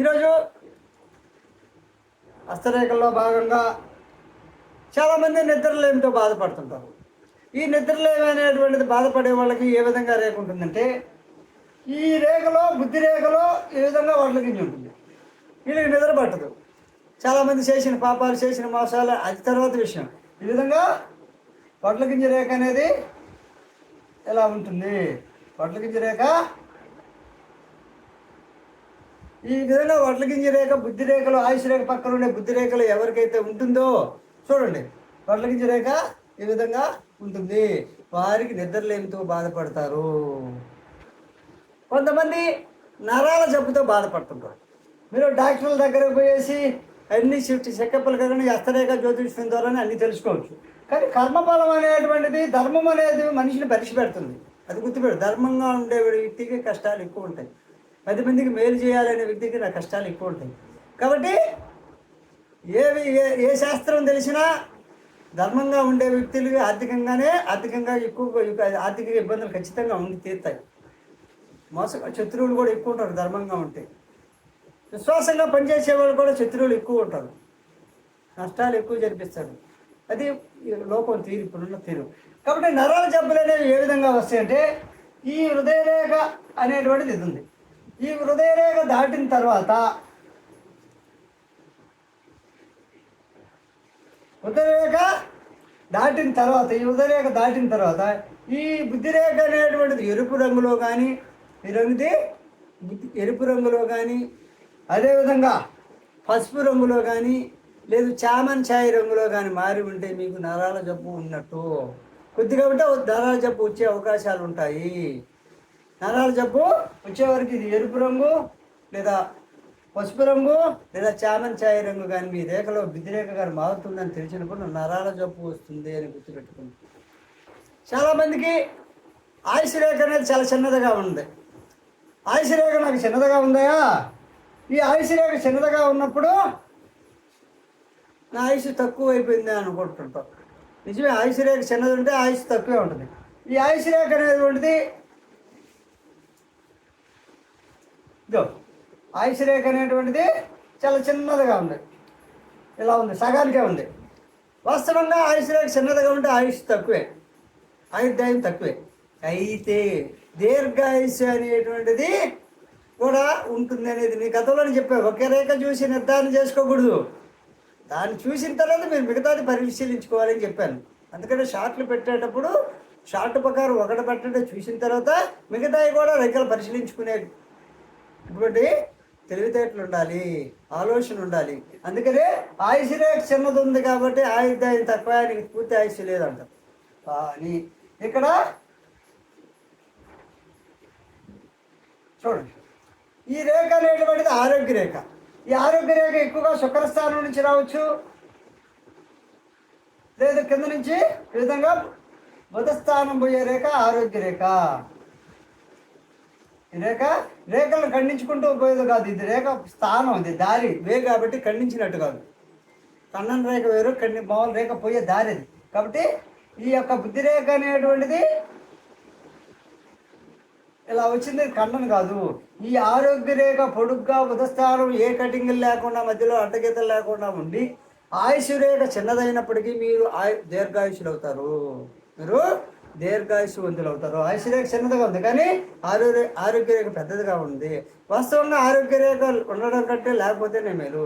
ఈరోజు హస్తరేఖల్లో భాగంగా చాలామంది నిద్రలేమితో బాధపడుతుంటారు. ఈ నిద్రలేమి అనేటువంటిది బాధపడే వాళ్ళకి ఏ విధంగా రేఖ ఉంటుందంటే ఈ రేఖలో బుద్ధి రేఖలో ఈ విధంగా వడ్ల గింజ ఉంటుంది. వీళ్ళకి నిద్ర పట్టదు. చాలామంది చేసిన పాపాలు చేసిన మోసాలు అది తర్వాత విషయం. ఈ విధంగా వడ్ల గింజ రేఖ అనేది ఎలా ఉంటుంది? వడ్ల గింజ రేఖ ఈ విధంగా వడ్ల గింజ రేఖ బుద్ధి రేఖలు ఆయుష్ రేఖ పక్కన ఉండే బుద్ధి రేఖలు ఎవరికైతే ఉంటుందో చూడండి. వడ్ల గింజ రేఖ ఈ విధంగా ఉంటుంది. వారికి నిద్రలేమితో బాధపడతారు. కొంతమంది నరాల జబ్బుతో బాధపడుతుంటారు. మీరు డాక్టర్ల దగ్గరకు పోయేసి అన్ని షిఫ్ట్ చెకప్లు కానీ హస్తరేఖ జ్యోతిష్యం ద్వారానే అన్ని తెలుసుకోవచ్చు. కానీ కర్మఫలం అనేటువంటిది ధర్మం అనేది మనిషిని పరీక్ష పెడుతుంది అది గుర్తుపెడు ధర్మంగా ఉండే వ్యక్తికి కష్టాలు ఎక్కువ ఉంటాయి. పది మందికి మేలు చేయాలనే వ్యక్తికి నా కష్టాలు ఎక్కువ ఉంటాయి. కాబట్టి ఏవి ఏ ఏ శాస్త్రం తెలిసినా ధర్మంగా ఉండే వ్యక్తులు ఆర్థికంగానే ఆర్థికంగా ఎక్కువ ఆర్థిక ఇబ్బందులు ఖచ్చితంగా ఉండి తీరుతాయి. మోస శత్రువులు కూడా ఎక్కువ ఉంటారు ధర్మంగా ఉంటే. విశ్వాసంగా పనిచేసే వాళ్ళు కూడా శత్రువులు ఎక్కువ ఉంటారు. నష్టాలు ఎక్కువ జరిపిస్తారు. అది లోపం లోకం తీరు ఇప్పుడున్న తీరు. కాబట్టి నరాల జబ్బులు అనేవి ఏ విధంగా వస్తాయంటే ఈ హృదయరేఖ అనేటువంటిది ఇది ఉంది. ఈ హృదయరేఖ దాటిన తర్వాత హృదయరేఖ దాటిన తర్వాత ఈ హృదయరేఖ దాటిన తర్వాత ఈ బుద్ధిరేఖ అనేటువంటిది ఎరుపు రంగులో కానీ ఈ రంగుది బుద్ధి ఎరుపు రంగులో కానీ అదేవిధంగా పసుపు రంగులో కానీ లేదు చామన్ ఛాయ్ రంగులో కానీ మారి ఉంటే మీకు నరాల జబ్బు ఉన్నట్టు. కొద్దిగా ఉంటే నరాల జబ్బు వచ్చే అవకాశాలు ఉంటాయి. నరాల జబ్బు వచ్చేవరకు ఇది ఎరుపు రంగు లేదా పసుపు రంగు లేదా చామన్ ఛాయ రంగు కానీ మీ రేఖలో బిద్దిరేఖ గారు మారుతుందని తెలిసినప్పుడు నరాల జబ్బు వస్తుంది అని గుర్తుపెట్టుకుంది చాలామందికి ఆయుష్ రేఖ అనేది చాలా చిన్నదిగా ఉంది. ఆయుష్ రేఖ నాకు చిన్నదిగా ఉందయా? ఈ ఆయుష్ రేఖ చిన్నదిగా ఉన్నప్పుడు నా ఆయుష్ తక్కువ అయిపోయింది అనుకుంటుంటాం. నిజమే ఆయుష్ రేఖ చిన్నది ఉంటే ఆయుష్ తక్కువే ఉంటుంది. ఈ ఆయుష్ రేఖ అనేటువంటిది ఇదో ఆయుష్ రేఖ అనేటువంటిది చాలా చిన్నదిగా ఉంది. ఇలా ఉంది సగానికే ఉంది. వాస్తవంగా ఆయుష్ రేఖ చిన్నదిగా ఉంటే ఆయుష్ తక్కువే ఆయుర్దాయం తక్కువే. అయితే దీర్ఘాయుష్ అనేటువంటిది కూడా ఉంటుంది అనేది నీ గతంలో చెప్పా ఒకే రేఖ చూసి నిర్ధారణ చేసుకోకూడదు. దాన్ని చూసిన తర్వాత మీరు మిగతాది పరిశీలించుకోవాలని చెప్పాను. అందుకని షార్ట్లు పెట్టేటప్పుడు షార్ట్ ప్రకారం ఒకటి పెట్టండి చూసిన తర్వాత మిగతాయి కూడా రేఖలు పరిశీలించుకునే ఇటువంటి తెలివితేటలు ఉండాలి ఆలోచన ఉండాలి. అందుకనే ఆయుష్ రేఖ చిన్నది ఉంది కాబట్టి ఆయుర్దాయం తక్కువ ఆయనకి పూర్తి ఆయుష్ లేదంట. కానీ ఇక్కడ చూడండి. ఈ రేఖ అనేటువంటిది ఆరోగ్య రేఖ. ఈ ఆరోగ్య రేఖ ఎక్కువగా శుక్రస్థానం నుంచి రావచ్చు. లేదు కింద నుంచి ఈ విధంగా బుధస్థానం పోయే రేఖ ఆరోగ్య రేఖ. ఈ రేఖ రేఖలను ఖండించుకుంటూ పోయేది కాదు. ఇది రేఖ స్థానం ఇది దారి. వే కాబట్టి ఖండించినట్టు కాదు. కన్నన్ రేఖ వేరు ఖండి మామూలు రేఖ పోయే దారి అది. కాబట్టి ఈ యొక్క బుద్ధి రేఖ అనేటువంటిది ఇలా వచ్చింది ఖండన కాదు. ఈ ఆరోగ్య రేఖ పొడుగ్గా ఉదస్థానం ఏ కటింగ్లు లేకుండా మధ్యలో అడ్డగీతలు లేకుండా ఉండి ఆయుష్ రేఖ చిన్నదైనప్పటికీ మీరు ఆయు దీర్ఘాయుషులు అవుతారు మీరు దీర్ఘాయుషవంతులు అవుతారు ఆయుష్ రేఖ చిన్నదిగా ఉంది కానీ ఆరోగ్య ఆరోగ్య రేఖ పెద్దదిగా ఉంది. వాస్తవంగా ఆరోగ్య రేఖ ఉండడం కంటే లేకపోతేనే మేలు.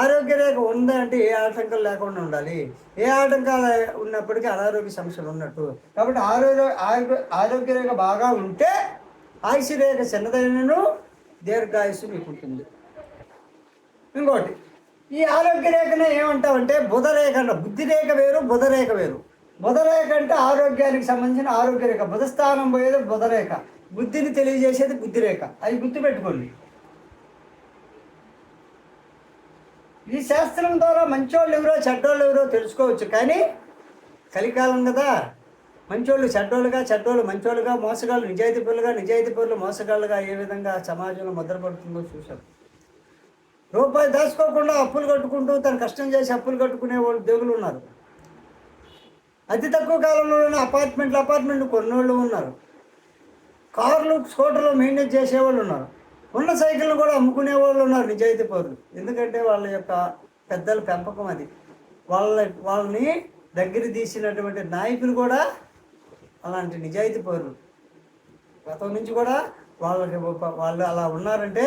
ఆరోగ్య రేఖ ఉందంటే ఏ ఆటంకాలు లేకుండా ఉండాలి. ఏ ఆటంకాలు ఉన్నప్పటికీ అనారోగ్య సమస్యలు ఉన్నట్టు. కాబట్టి ఆరోగ్య ఆరోగ్య ఆరోగ్య రేఖ బాగా ఉంటే ఆయుష్ రేఖ చిన్నదైనను దీర్ఘాయుష్ మీకు ఉంటుంది. ఇంకోటి ఈ ఆరోగ్య రేఖను ఏమంటామంటే బుధరేఖ అంట. బుద్ధి రేఖ వేరు బుధరేఖ వేరు. బుధరేఖ అంటే ఆరోగ్యానికి సంబంధించిన ఆరోగ్య రేఖ బుధస్థానం పోయేది బుధరేఖ. బుద్ధిని తెలియజేసేది బుద్ధిరేఖ. అవి గుర్తుపెట్టుకోండి. ఈ శాస్త్రం ద్వారా మంచోళ్ళు ఎవరో చెడ్డోళ్ళు ఎవరో తెలుసుకోవచ్చు. కానీ కలికాలం కదా. మంచోళ్ళు చెడ్డోళ్ళుగా చెడ్డోళ్ళు మంచోళ్ళుగా మోసగాళ్ళు నిజాయితీ పనులుగా నిజాయితీ పనులు మోసగాళ్ళుగా ఏ విధంగా సమాజంలో ముద్రపడుతుందో చూశాం. రూపాయి దాచుకోకుండా అప్పులు కట్టుకుంటూ తను కష్టం చేసి అప్పులు కట్టుకునే వాళ్ళు దేవులు ఉన్నారు. అతి తక్కువ కాలంలోనే అపార్ట్మెంట్లు అపార్ట్మెంట్లు కొన్నోళ్ళు ఉన్నారు. కార్లు స్కూటర్లు మెయింటైన్ చేసేవాళ్ళు ఉన్నారు. ఉన్న సైకిళ్ళు కూడా అమ్ముకునే వాళ్ళు ఉన్నారు నిజాయితీ పౌరులు. ఎందుకంటే వాళ్ళ యొక్క పెద్దల పెంపకం అది. వాళ్ళ వాళ్ళని దగ్గర తీసినటువంటి నాయకులు కూడా అలాంటి నిజాయితీ పౌరులు. గతం నుంచి కూడా వాళ్ళకి వాళ్ళు అలా ఉన్నారంటే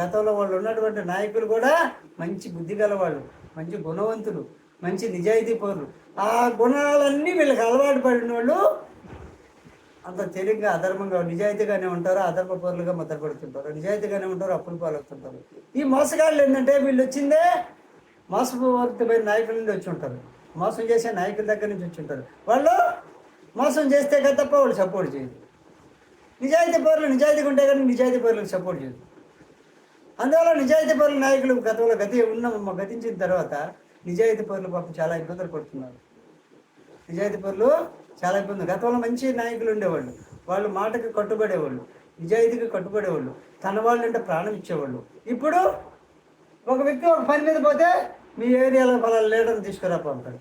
గతంలో వాళ్ళు ఉన్నటువంటి నాయకులు కూడా మంచి బుద్ధి గలవాళ్ళు మంచి గుణవంతులు. మంచి నిజాయితీ పౌరులు. ఆ గుణాలన్నీ వీళ్ళకి అలవాటు పడిన వాళ్ళు అంత తేలిగ్గా అధర్మంగా నిజాయితీగానే ఉంటారు అధర్మ పౌరులుగా ముద్రపడుతుంటారు. నిజాయితీగానే ఉంటారు అప్పులు పాలవుతుంటారు. ఈ మోసగాళ్ళు ఏంటంటే వీళ్ళు వచ్చిందే మోసపూరితమైన నాయకుల నుండి వచ్చి ఉంటారు. మోసం చేసే నాయకుల దగ్గర నుంచి వచ్చి ఉంటారు. వాళ్ళు మోసం చేస్తే కదా తప్ప వాళ్ళు సపోర్ట్ చేయదు నిజాయితీ పౌరులు నిజాయితీగా ఉంటే కానీ నిజాయితీ పౌరులకు సపోర్ట్ చేయదు అందువల్ల నిజాయితీ పౌరుల నాయకులు గతంలో గతి ఉన్న గతించిన తర్వాత నిజాయితీ పౌరులు పాపం చాలా ఇబ్బందులు పడుతున్నారు. నిజాయితీ పరులు చాలా ఇబ్బంది గతంలో మంచి నాయకులు ఉండేవాళ్ళు. వాళ్ళు మాటకి కట్టుబడేవాళ్ళు. నిజాయితీకి కట్టుబడేవాళ్ళు. తన వాళ్ళు అంటే ప్రాణం ఇచ్చేవాళ్ళు. ఇప్పుడు ఒక వ్యక్తి ఒక పని మీద పోతే మీ ఏరియాలో పలానా లీడర్ని తీసుకురాపో అంటాడు.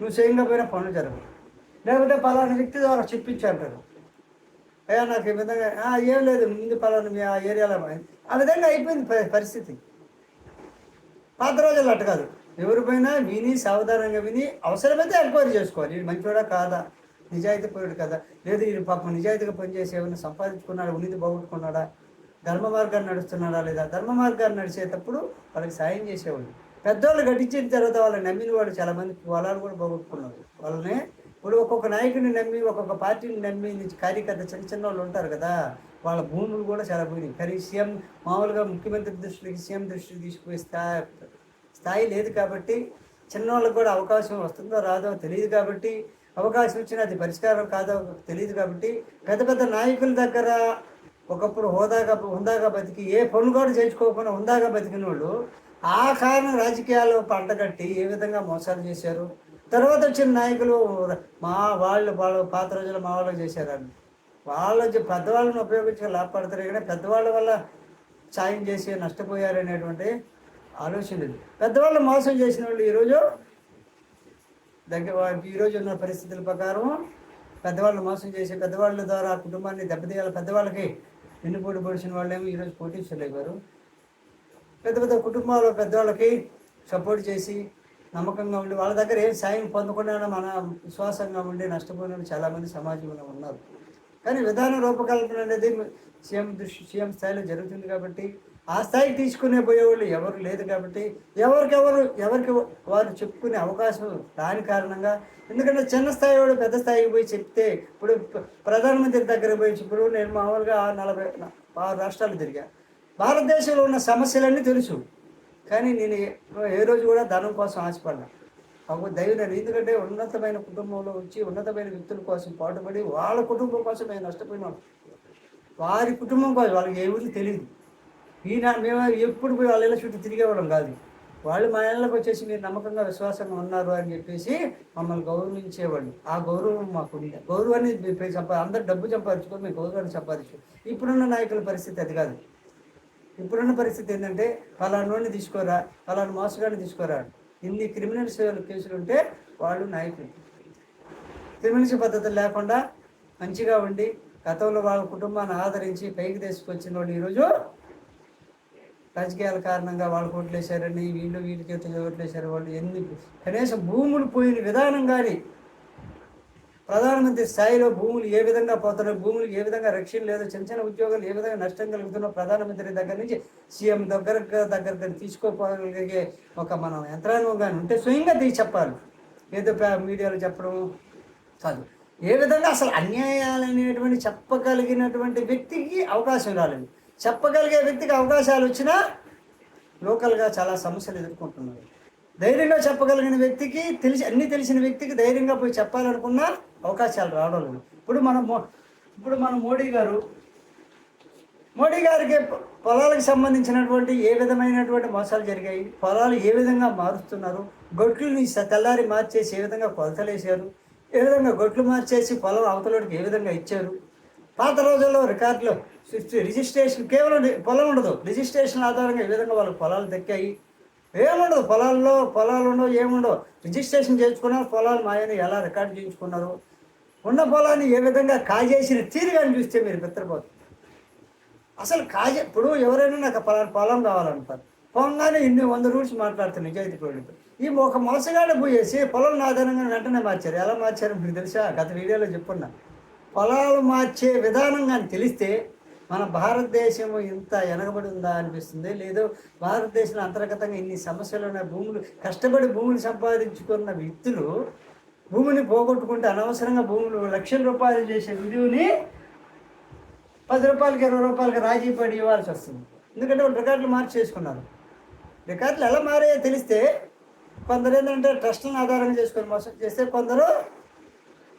నువ్వు స్వయంగా పోయినా పనులు జరగవు. లేకపోతే పలానా వ్యక్తి ద్వారా చెప్పించంటారు అయ్యా నాకు ఈ విధంగా ఏం లేదు. ముందు పలానా మీ ఆ ఏరియాలో ఆ విధంగా అయిపోయింది పరిస్థితి. పాత రోజుల్లో అట్ట కాదు. ఎవరిపైన విని సావధానంగా విని అవసరమైతే ఎంక్వైరీ చేసుకోవాలి. ఇది మంచివాడా కాదా? నిజాయితీ పోయాడు కదా? లేదు ఈయన పాపం నిజాయితీగా పనిచేసి ఏమైనా సంపాదించుకున్నాడా? ఉన్నితి పోగొట్టుకున్నాడా? ధర్మ మార్గాన్ని నడుస్తున్నాడా లేదా? ధర్మ మార్గాన్ని నడిచేటప్పుడు వాళ్ళకి సాయం చేసేవాళ్ళు. పెద్దవాళ్ళు గట్టించిన తర్వాత వాళ్ళని నమ్మిన వాళ్ళు చాలామంది పొలాలు కూడా పోగొట్టుకున్నారు. వాళ్ళని ఇప్పుడు ఒక్కొక్క నాయకుడిని నమ్మి ఒక్కొక్క పార్టీని నమ్మి నుంచి కార్యకర్త చిన్న చిన్న వాళ్ళు ఉంటారు కదా? వాళ్ళ భూములు కూడా చాలా పోయినాయి. కానీ సీఎం మామూలుగా ముఖ్యమంత్రి దృష్టికి సీఎం దృష్టికి తీసుకుపోయి స్థాయి లేదు కాబట్టి చిన్నవాళ్ళకి కూడా అవకాశం వస్తుందో రాదో తెలియదు కాబట్టి అవకాశం ఇచ్చినా అది పరిష్కారం కాదో తెలియదు కాబట్టి పెద్ద పెద్ద నాయకుల దగ్గర ఒకప్పుడు హోదాగా హుందాగా బతికి ఏ పనులు కూడా చేయించుకోకుండా హుందాగా బతికిన వాళ్ళు ఆ కారణం రాజకీయాలు పంటగట్టి ఏ విధంగా మోసాలు చేశారు? తర్వాత వచ్చిన నాయకులు మా వాళ్ళు వాళ్ళు పాత రోజుల్లో మా వాళ్ళు చేశారని వాళ్ళు వచ్చి పెద్దవాళ్ళని ఉపయోగించి లాభపడతారు కానీ పెద్దవాళ్ళ వల్ల సాయం చేసి నష్టపోయారు అనేటువంటి ఆలోచన లేదు. పెద్దవాళ్ళు మోసం చేసిన వాళ్ళు ఈరోజు దగ్గర వారికి ఈరోజు ఉన్న పరిస్థితుల ప్రకారం పెద్దవాళ్ళు మోసం చేసి పెద్దవాళ్ళ ద్వారా కుటుంబాన్ని దెబ్బతీయాలి. పెద్దవాళ్ళకి వెన్నుపోటు పొడిచిన వాళ్ళేమో ఈరోజు పోటీసులైపోయారు పెద్ద పెద్ద కుటుంబాల పెద్దవాళ్ళకి సపోర్ట్ చేసి నమ్మకంగా ఉండి వాళ్ళ దగ్గర ఏం సాయం పొందకుండా మన విశ్వాసంగా ఉండి నష్టపోయిన చాలామంది సమాజంలో ఉన్నారు. కానీ విధాన రూపకల్పన అనేది సీఎం దృష్టి సీఎం స్థాయిలో జరుగుతుంది కాబట్టి ఆ స్థాయికి తీసుకునే పోయేవాళ్ళు ఎవరు లేదు కాబట్టి ఎవరికెవరు ఎవరికి వారు చెప్పుకునే అవకాశం దాని కారణంగా. ఎందుకంటే చిన్న స్థాయి వాడు పెద్ద స్థాయికి పోయి చెప్తే ఇప్పుడు ప్రధానమంత్రి దగ్గర పోయి ఇప్పుడు నేను మామూలుగా నలభై ఆరు రాష్ట్రాలు తిరిగా. భారతదేశంలో ఉన్న సమస్యలన్నీ తెలుసు. కానీ నేను ఏ- రోజు కూడా ధనం కోసం ఆశపడ్డా ఒక దైవం ఎందుకంటే ఉన్నతమైన కుటుంబంలో వచ్చి ఉన్నతమైన వ్యక్తుల కోసం పాటుపడి వాళ్ళ కుటుంబం కోసం మేము నష్టపోయినాను. వారి కుటుంబం కోసం వాళ్ళకి ఎవరికి తెలియదు. ఈయన మేము ఎప్పుడు పోయి వాళ్ళ ఇళ్ళ చుట్టూ తిరిగేవాళ్ళం కాదు. వాళ్ళు మా ఇళ్ళకి వచ్చేసి మీరు నమ్మకంగా విశ్వాసంగా ఉన్నారు అని చెప్పేసి మమ్మల్ని గౌరవించేవాళ్ళు. ఆ గౌరవం మాకు గౌరవాన్ని సంపా అందరు డబ్బు సంపాదించుకొని మేము గౌరవాన్ని సంపాదించు. ఇప్పుడున్న నాయకుల పరిస్థితి అది కాదు. ఇప్పుడున్న పరిస్థితి ఏంటంటే పలానోడిని తీసుకోరా పలాను మోసగాడిని తీసుకోరా. ఇన్ని క్రిమినల్స్ కేసులు ఉంటే వాళ్ళు నాయకులు. క్రిమినల్స్ పద్ధతులు లేకుండా మంచిగా ఉండి గతంలో వాళ్ళ కుటుంబాన్ని ఆదరించి పైకి తీసుకొచ్చిన వాళ్ళు ఈరోజు రాజకీయాల కారణంగా వాళ్ళు ఓట్లేశారని వీళ్ళు వీళ్ళకి ఓట్లేశారు వాళ్ళు ఎన్ని కనీసం భూములు పోయిన విధానం కానీ ప్రధానమంత్రి స్థాయిలో భూములు ఏ విధంగా పోతున్నాయి భూములు ఏ విధంగా రక్షణ లేదు చిన్న చిన్న ఉద్యోగాలు ఏ విధంగా నష్టం కలుగుతున్నా ప్రధానమంత్రి దగ్గర నుంచి సీఎం దగ్గర దగ్గర తీసుకోగలిగే ఒక మనం యంత్రాంగం కానీ ఉంటే స్వయంగా తీసి చెప్పాలి. ఏదో మీడియాలో చెప్పడం కాదు ఏ విధంగా అసలు అన్యాయాలు అనేటువంటి చెప్పగలిగినటువంటి వ్యక్తికి అవకాశం రాలేదు. చెప్పగలిగే వ్యక్తికి అవకాశాలు వచ్చినా లోకల్గా చాలా సమస్యలు ఎదుర్కొంటున్నారు ధైర్యంగా చెప్పగలిగిన వ్యక్తికి తెలిసి అన్ని తెలిసిన వ్యక్తికి ధైర్యంగా పోయి చెప్పాలనుకున్నా అవకాశాలు రావడం లేదు. ఇప్పుడు మనం ఇప్పుడు మన మోడీ గారు మోడీ గారికి పొలాలకు సంబంధించినటువంటి ఏ విధమైనటువంటి మోసాలు జరిగాయి పొలాలు ఏ విధంగా మారుస్తున్నారు గొట్లని తెల్లారి మార్చేసి ఏ విధంగా కొలతలేశారు ఏ విధంగా గొట్లు మార్చేసి పొలం అవతలోడికి ఏ విధంగా ఇచ్చారు పాత రోజుల్లో రికార్డులో రిజిస్ట్రేషన్ కేవలం పొలం ఉండదు. రిజిస్ట్రేషన్ ఆధారంగా ఈ విధంగా వాళ్ళకి పొలాలు దక్కాయి. ఏముండదు పొలాల్లో పొలాలు ఉండవు ఏముండవు రిజిస్ట్రేషన్ చేయించుకున్నారు పొలాలు మాయని ఎలా రికార్డు చేయించుకున్నారు? ఉన్న పొలాన్ని ఏ విధంగా కాజేసిన తీరుగాని చూస్తే మీరు పిత్రపోతుంది అసలు కాజే ఇప్పుడు ఎవరైనా నాకు పలానా పొలం కావాలంటారు పొంగానే ఇన్ని వంద రూల్స్ మాట్లాడుతారు నిజాయితీ కోడితో ఈ ఒక మోసగాడ పోయేసి పొలం నాదనంగా వెంటనే మార్చారు. ఎలా మార్చారు మీకు తెలుసా? గత వీడియోలో చెప్పున్నా. పొలాలు మార్చే విధానం కానీ తెలిస్తే మన భారతదేశం ఇంత వెనకబడి ఉందా అనిపిస్తుంది? లేదు భారతదేశంలో అంతర్గతంగా ఇన్ని సమస్యలు ఉన్న భూములు కష్టపడి భూములు సంపాదించుకున్న వ్యక్తులు భూమిని పోగొట్టుకుంటే అనవసరంగా భూములు లక్షల రూపాయలు చేసే విలువని పది రూపాయలకి ఇరవై రూపాయలకి రాజీ పడి ఇవ్వాల్సి వస్తుంది. ఎందుకంటే వాళ్ళు రికార్డులు మార్చి చేసుకున్నారు రికార్డులు ఎలా మారాయో తెలిస్తే కొందరు ఏంటంటే ట్రస్టులను ఆధారంగా చేసుకొని మోసం చేస్తే కొందరు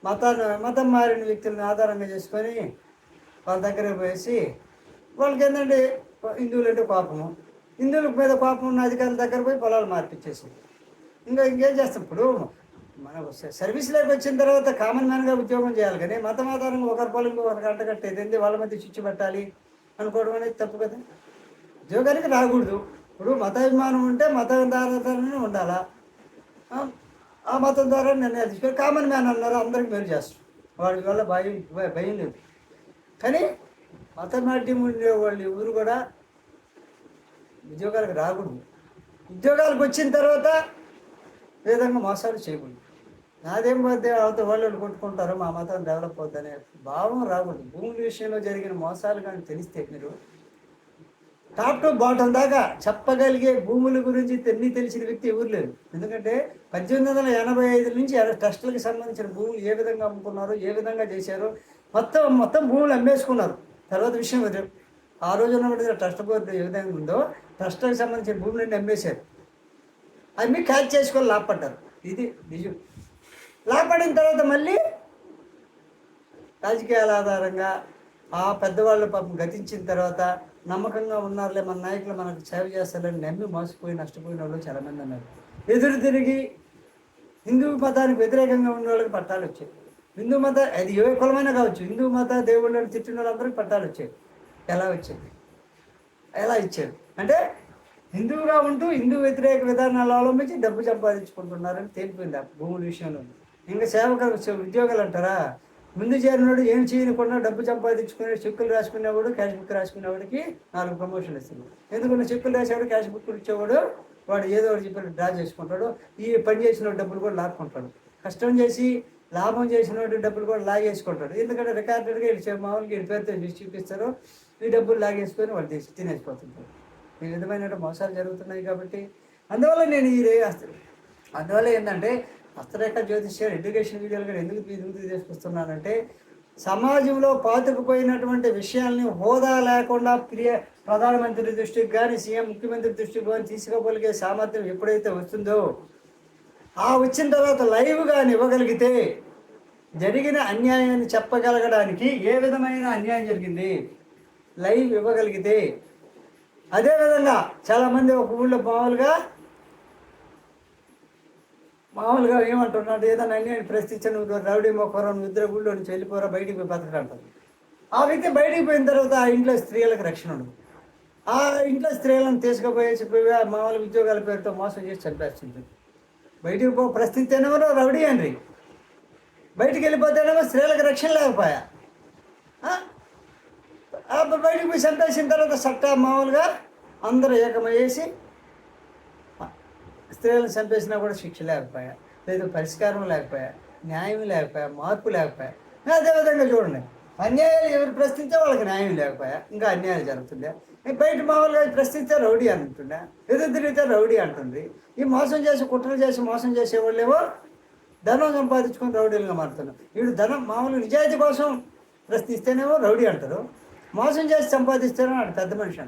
మతాన్ని మతం మారిన వ్యక్తులను ఆధారంగా చేసుకొని వాళ్ళ దగ్గర పోయేసి వాళ్ళకి ఏంటంటే హిందువులు అంటే కోపము. హిందువుల మీద కోపం ఉన్న అధికారుల దగ్గర పోయి పొలాలు మార్పిచ్చేసి. ఇంకా ఇంకేం చేస్తాం? ఇప్పుడు మన సర్వీస్లోకి వచ్చిన తర్వాత కామన్ మ్యాన్గా ఉద్యోగం చేయాలి కానీ మతం ఆధారంగా ఒకరి పొలం ఒకరికి అంట కట్టేది ఏంది? వాళ్ళ మధ్య చిచ్చు పెట్టాలి అనుకోవడం అనేది తప్పు కదా. ఉద్యోగానికి రాకూడదు. ఇప్పుడు మతాభిమానం ఉంటే మతం ద్వారానే ఉండాలా? ఆ, మతం ద్వారా నిర్ణయాలు తీసుకొని కామన్ మ్యాన్ అన్నారు అందరికి మేలు చేస్తారు. వాడి వల్ల భయం భయం లేదు. కానీ మతనాట్యం ఉండే వాళ్ళు ఎవరు కూడా ఉద్యోగాలకు రాకూడదు. ఉద్యోగాలకు వచ్చిన తర్వాత ఏ విధంగా మోసాలు చేయకూడదు. నాదేం పోతే అవతల వాళ్ళు వాళ్ళు కొట్టుకుంటారు మా మతం డెవలప్ అవుతుందనే భావం రాకూడదు. భూముల విషయంలో జరిగిన మోసాలు కానీ తెలిస్తే మీరు టాప్ టు బాటం దాకా చెప్పగలిగే భూముల గురించి తెన్ని తెలిసిన వ్యక్తి ఎవరు లేరు. ఎందుకంటే పద్దెనిమిది వందల ఎనభై ఐదు నుంచి ట్రస్టులకు సంబంధించిన భూములు ఏ విధంగా అమ్ముకున్నారు ఏ విధంగా చేశారు మొత్తం మొత్తం భూములు అమ్మేసుకున్నారు. తర్వాత విషయం ఆ రోజు ఉన్నటువంటి ట్రస్ట్ బోర్డు ఏ విధంగా ఉందో ట్రస్ట్కి సంబంధించిన భూములన్నీ అమ్మేశారు. అమ్మి క్యాచ్ చేసుకొని లాభపడ్డారు. ఇది నిజం. లాభపడిన తర్వాత మళ్ళీ రాజకీయాల ఆధారంగా ఆ పెద్దవాళ్ళు పాపం గతించిన తర్వాత నమ్మకంగా ఉన్నారులే మన నాయకులు మనకు సేవ చేస్తారని నమ్మి మోసపోయి నష్టపోయిన వాళ్ళు చాలామంది ఉన్నారు. ఎదురు తిరిగి హిందూ మతానికి వ్యతిరేకంగా ఉన్న వాళ్ళకి పట్టాలు వచ్చాయి. హిందూ మత అది ఏ కులమైనా కావచ్చు. హిందూ మత దేవుళ్ళని తిట్టిన వాళ్ళందరికీ పట్టాలు వచ్చాయి ఎలా వచ్చేది? ఎలా ఇచ్చారు అంటే హిందువుగా ఉంటూ హిందూ వ్యతిరేక విధానాలు అవలంబించి డబ్బు సంపాదించుకుంటున్నారని తేలిపోయింది ఆ భూముల విషయంలో. ఇంకా సేవకులు ఉద్యోగాలు అంటారా? ముందు చేరినోడు ఏం చేయకుండా డబ్బు సంపాదించుకునే చెక్కులు రాసుకునేవాడు క్యాష్ బుక్ రాసుకునేవాడికి నాలుగు ప్రమోషన్లు ఇస్తుంది ఎందుకంటే చెక్కులు రాసేవాడు క్యాష్ బుక్ ఇచ్చేవాడు వాడు ఏదో ఒకటి చెప్పి డ్రా చేసుకుంటాడు ఈ పని చేసిన డబ్బులు కూడా లాక్కుంటాడు. కష్టం చేసి లాభం చేసిన డబ్బులు కూడా లాగేసుకుంటాడు ఎందుకంటే రికార్డెడ్గా వీళ్ళు మామూలుగా వీడి పేరుతో చూసి చూపిస్తారు. ఈ డబ్బులు లాగేసుకొని వాళ్ళు తీసి తినేసిపోతుంటారు. ఈ విధమైన మోసాలు జరుగుతున్నాయి కాబట్టి అందువల్ల నేను ఈ అస్త్ర అందువల్ల ఏంటంటే హస్తరేఖ జ్యోతిష్యాలు ఎడ్యుకేషన్ వీడియోలు కూడా ఎందుకు ఎందుకు తీసుకొస్తున్నానంటే సమాజంలో పాతుకుపోయినటువంటి విషయాల్ని హోదా లేకుండా ప్రియ ప్రధానమంత్రి దృష్టికి కానీ సీఎం ముఖ్యమంత్రి దృష్టికి కానీ తీసుకోగలిగే సామర్థ్యం ఎప్పుడైతే వస్తుందో ఆ వచ్చిన తర్వాత లైవ్ కానీ ఇవ్వగలిగితే జరిగిన అన్యాయాన్ని చెప్పగలగడానికి ఏ విధమైన అన్యాయం జరిగింది? లైవ్ ఇవ్వగలిగితే. అదేవిధంగా చాలామంది ఒక ఊళ్ళో మామూలుగా మామూలుగా ఏమంటున్నాడు ఏదైనా అన్యాయం ప్రశ్నించను రౌడీ మొక్కరం నిద్ర గుళ్ళో నుంచి వెళ్ళిపోరా బయటికి పోయి బతకడంటారు ఆ వ్యక్తి బయటికి పోయిన తర్వాత ఆ ఇంట్లో స్త్రీలకు రక్షణ ఉండదు. ఆ ఇంట్లో స్త్రీలను తీసుకుపోయేసి ఆ మామూలు ఉద్యోగాల పేరుతో మోసం చేసి చంపేస్తుంటుంది బయటికి పో ప్రశ్నిస్తేనేమో రౌడీ అండి బయటికి వెళ్ళిపోతేనేమో స్త్రీలకు రక్షణ లేకపోయా? బయటికి పోయి చంపేసిన తర్వాత చట్టా మామూలుగా అందరూ ఏకమయ్యేసి స్త్రీలను చంపేసినా కూడా శిక్ష లేకపోయా? లేదు పరిష్కారం లేకపోయా? న్యాయం లేకపోయా? మార్పు లేకపోయా? అదేవిధంగా చూడండి. అన్యాయాలు ఎవరు ప్రశ్నించే వాళ్ళకి న్యాయం లేకపోయా? ఇంకా అన్యాయాలు జరుగుతుండే. ఈ బయట మామూలుగా ప్రశ్నిస్తే రౌడీ అంటుండే. ఎదురు తిరిగితే రౌడీ అంటుంది. ఈ మోసం చేసి కుట్రలు చేసి మోసం చేసేవాళ్ళేమో ధనం సంపాదించుకొని రౌడీలుగా మారుతున్నారు. వీడు ధనం మామూలు నిజాయితీ కోసం ప్రశ్నిస్తేనేమో రౌడీ అంటారు. మోసం చేసి సంపాదిస్తేనే వాడు పెద్ద మనిషి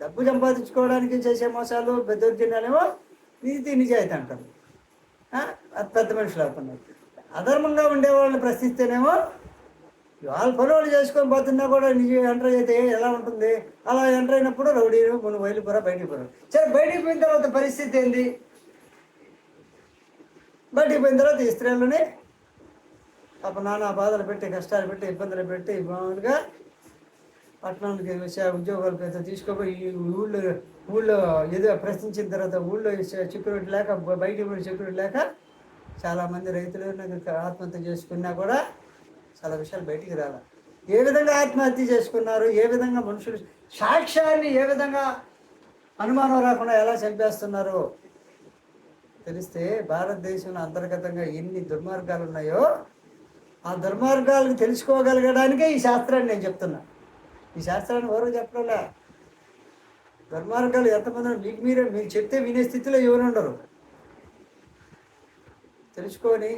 డబ్బు సంపాదించుకోవడానికి చేసే మోసాలు పెద్దోర్జన్యాలేమో నీతి నిజాయితీ అంటారు. పెద్ద మనుషులు అవుతున్నారు అధర్మంగా ఉండేవాళ్ళని ప్రశ్నిస్తేనేమో వాళ్ళు పని వాళ్ళు చేసుకొని పోతున్నా కూడా నిజ ఎంటర్ అయితే ఎలా ఉంటుంది? అలా ఎంటర్ అయినప్పుడు రౌడీలు మనం వెళ్ళిపోరా బయటికి పోరా. సరే బయటికి పోయిన తర్వాత పరిస్థితి ఏంది? బయటికి పోయిన తర్వాత ఇస్త్రీలని స్త్రీలని నాన్న నానా బాధలు పెట్టి కష్టాలు పెట్టి ఇబ్బందులు పెట్టి మామూలుగా పట్టణానికి వచ్చే ఉద్యోగాలు పెద్ద తీసుకోపోయి ఈ ఊళ్ళో ఊళ్ళో ఏదో ప్రశ్నించిన తర్వాత ఊళ్ళో సెక్యూరిటీ లేక బయటికి పోయిన సెక్యూరిటీ లేక చాలామంది రైతులు ఆత్మహత్య చేసుకున్నా కూడా చాలా విషయాలు బయటికి రాల. ఏ విధంగా ఆత్మహత్య చేసుకున్నారు? ఏ విధంగా మనుషులు సాక్ష్యాన్ని ఏ విధంగా అనుమానం రాకుండా ఎలా చంపేస్తున్నారో? తెలిస్తే భారతదేశంలో అంతర్గతంగా ఎన్ని దుర్మార్గాలు ఉన్నాయో ఆ దుర్మార్గాలను తెలుసుకోగలగడానికే ఈ శాస్త్రాన్ని నేను చెప్తున్నా. ఈ శాస్త్రాన్ని ఎవరో చెప్పడంలే దుర్మార్గాలు ఎంతమంది మీకు మీరే మీరు చెప్తే వినే స్థితిలో ఎవరు ఉండరు. తెలుసుకొని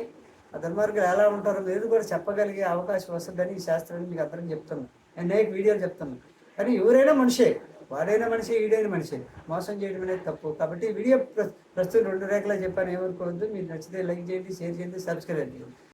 ఆ దుర్మార్గులు ఎలా ఉంటారో మీరు కూడా చెప్పగలిగే అవకాశం వస్తుందని ఈ శాస్త్రాన్ని మీకు అందరం చెప్తున్నాను నేను అనేక వీడియోలు చెప్తున్నాను. కానీ ఎవరైనా మనిషే వాడైనా మనిషి ఈడైన మనిషి మోసం చేయడం అనేది తప్పు. కాబట్టి వీడియో ప్ర- ప్రస్తుతం రెండు రేఖలా చెప్పాను. ఏమనుకోవద్దు. మీరు నచ్చితే లైక్ చేయండి షేర్ చేయండి సబ్స్క్రైబ్ చేయండి.